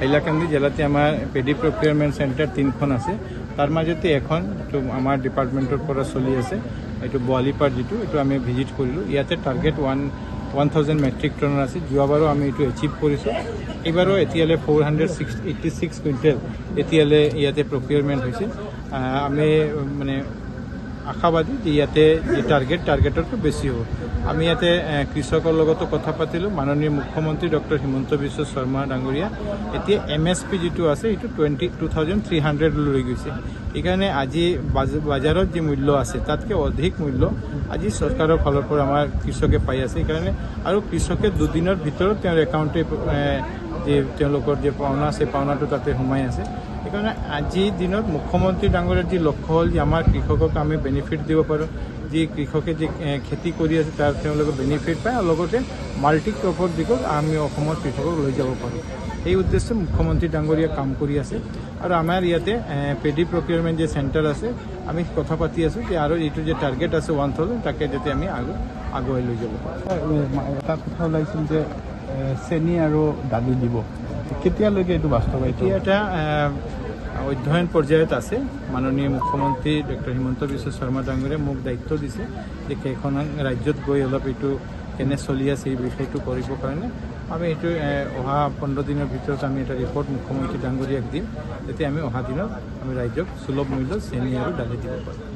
হাইলাকান্দি জেলাতে আমাৰ paddy procurement centre তিনিখন আছে। তাৰ মাজতে এখন এইটো আমাৰ ডিপাৰ্টমেণ্টৰ পৰা চলি আছে। এইটো বোৱালিপাৰ যিটো এইটো আমি ভিজিট কৰিলোঁ ইয়াতে target one one thousand metric টনৰ আছে। যোৱাবাৰো আমি এইটো এচিভ কৰিছোঁ। এইবাৰো এতিয়ালৈ four hundred six eighty six quintal এতিয়ালৈ ইয়াতে প্ৰকিউৰমেণ্ট হৈছে। আমি মানে আশাবাদী যে ইয়াতে যি টাৰ্গেট টাৰ্গেটতকৈ বেছি হ'ব। আমি ইয়াতে কৃষকৰ লগতো কথা পাতিলোঁ। মাননীয় মুখ্যমন্ত্ৰী ডক্টৰ হিমন্ত বিশ্ব শৰ্মা ডাঙৰীয়া। এতিয়া এম এছ পি যিটো আছে সেইটো টুৱেণ্টি টু থাউজেণ্ড থ্ৰী হাণ্ড্ৰেডলৈ লৈ গৈছে। সেইকাৰণে আজি বাজ- বজাৰত যি মূল্য আছে তাতকৈ অধিক মূল্য আজি চৰকাৰৰ ফালৰ পৰা আমাৰ কৃষকে পাই আছে। সেইকাৰণে আৰু কৃষকে দুদিনৰ ভিতৰত তেওঁৰ একাউণ্টে তেওঁলোকৰ যে পাওনা আছে পাওনাটো তাতে সোমাই আছে। সেইকাৰণে আজিৰ দিনত মুখ্যমন্ত্ৰী ডাঙৰীয়াৰ যি লক্ষ্য হ'ল যে আমাৰ কৃষকক আমি বেনিফিট দিব পাৰোঁ যি কৃষকে যি খেতি কৰি আছে তাৰ তেওঁলোকে বেনিফিট পায় আৰু লগতে মাল্টি ক্ৰপৰ দিশত আমি অসমৰ কৃষকক লৈ যাব পাৰোঁ। এই উদ্দেশ্যে মুখ্যমন্ত্ৰী ডাঙৰীয়া কাম কৰি আছে আৰু আমাৰ ইয়াতে পেডি প্ৰকিউৰমেণ্ট যে চেণ্টাৰ আছে আমি কথা পাতি আছোঁ যে আৰু এইটো যে টাৰ্গেট আছে ওৱান থাউজেণ্ড তাকে যাতে আমি আগ আগুৱাই লৈ যাব পাৰোঁ। এটা কথা ওলাইছিল যে চেনি আৰু দালি দিব। কেতিয়ালৈকে এইটো বাস্তৱায়িত এতিয়া এটা অধ্যয়ন পৰ্যায়ত আছে। মাননীয় মুখ্যমন্ত্ৰী ডক্টৰ হিমন্ত বিশ্ব শৰ্মা ডাঙৰীয়াই মোক দায়িত্ব দিছে যে কেইখন ৰাজ্যত গৈ অলপ এইটো কেনে চলি আছে এই বিষয়টো কৰিবৰ কাৰণে। আমি এইটো অহা পোন্ধৰ দিনৰ ভিতৰত আমি এটা ৰিপৰ্ট মুখ্যমন্ত্ৰী ডাঙৰীয়াক দিম। যাতে আমি অহা দিনত আমি ৰাজ্যক সুলভ মূল্যত চেনি আৰু দালি দিব পাৰোঁ।